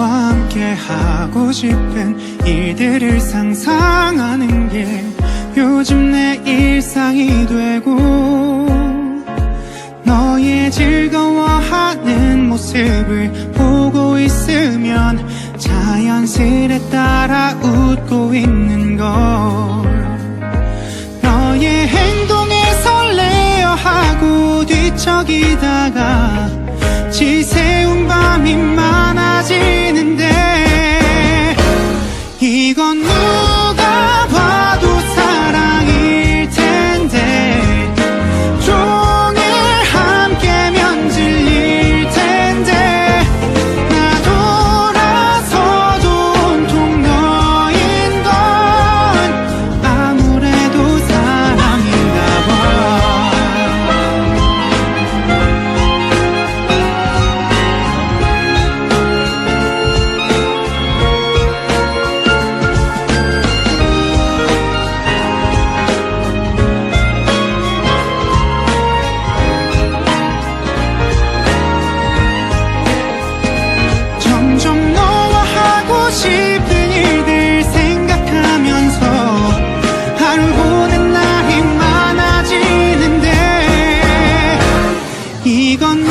하고 싶은 일들을 상상하는 게 요즘 내 일상이 되고 너의 즐거워하는 모습을 보고 있으면 자연스레 따라 웃고 있는 걸. 너의 행동에 설레어하고 뒤척이다가 지새운 밤이 많 długo 이건